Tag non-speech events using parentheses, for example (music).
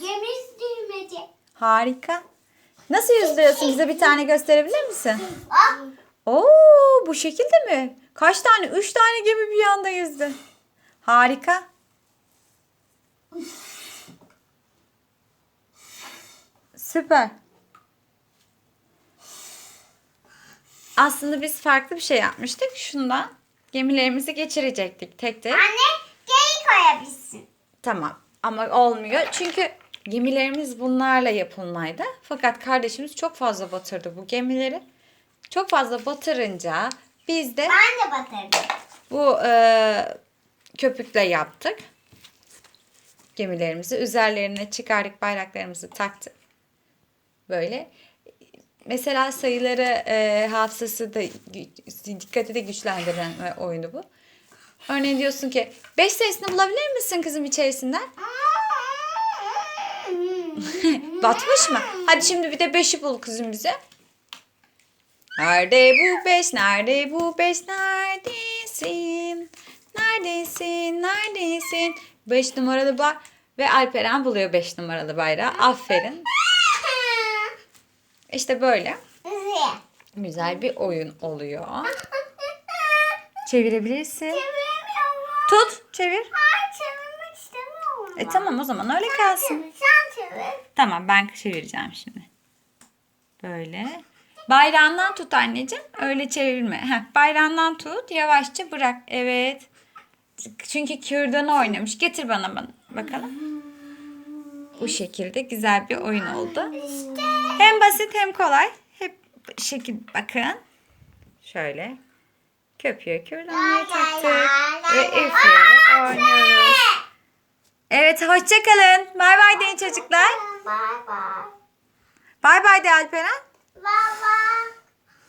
Gemiz düğmeci. Harika. Nasıl yüzüyorsun? Bize bir tane gösterebilir misin? Ah. Oo, bu şekilde mi? Kaç tane? Üç tane gemi bir anda yüzdü. Harika. Süper. Aslında biz farklı bir şey yapmıştık. Şundan gemilerimizi geçirecektik tek tek. Anne geri koyabilsin. Tamam ama olmuyor. Çünkü gemilerimiz bunlarla yapılmaydı. Fakat kardeşimiz çok fazla batırdı bu gemileri. Çok fazla batırınca biz de Ben de batırdım. bu e, köpükle yaptık. Gemilerimizi üzerlerine çıkardık, bayraklarımızı taktık. Böyle. Mesela sayıları e, hafızası da gü- dikkati de güçlendiren e, oyunu bu. Örneğin diyorsun ki 5 sayısını bulabilir misin kızım içerisinden? (laughs) Batmış mı? Hadi şimdi bir de 5'i bul kızım bize. Nerede bu 5? Nerede bu 5? Neredesin? Neredesin? Neredesin? 5 numaralı bay ve Alperen buluyor 5 numaralı bayrağı. Aferin. İşte böyle güzel bir oyun oluyor. Çevirebilirsin. Çeviremiyorum. Tut, çevir. Hayır çevirmek istemiyorum. E tamam o zaman öyle kalsın. Sen çevir. Tamam ben çevireceğim şimdi. Böyle. Bayrağından tut anneciğim. Öyle çevirme. Heh, bayrağından tut. Yavaşça bırak. Evet. Çünkü kürdanı oynamış. Getir bana bana. Bakalım. Bu şekilde güzel bir oyun oldu. İşte. Hem basit hem kolay. Hep şekil bakın. Şöyle. Köpüğe kürdanları taktık. Ve üfleyerek oynuyoruz. Evet hoşçakalın. Bay bay deyin çocuklar. Bay bay. Bay bay de Alperen. Bay bay.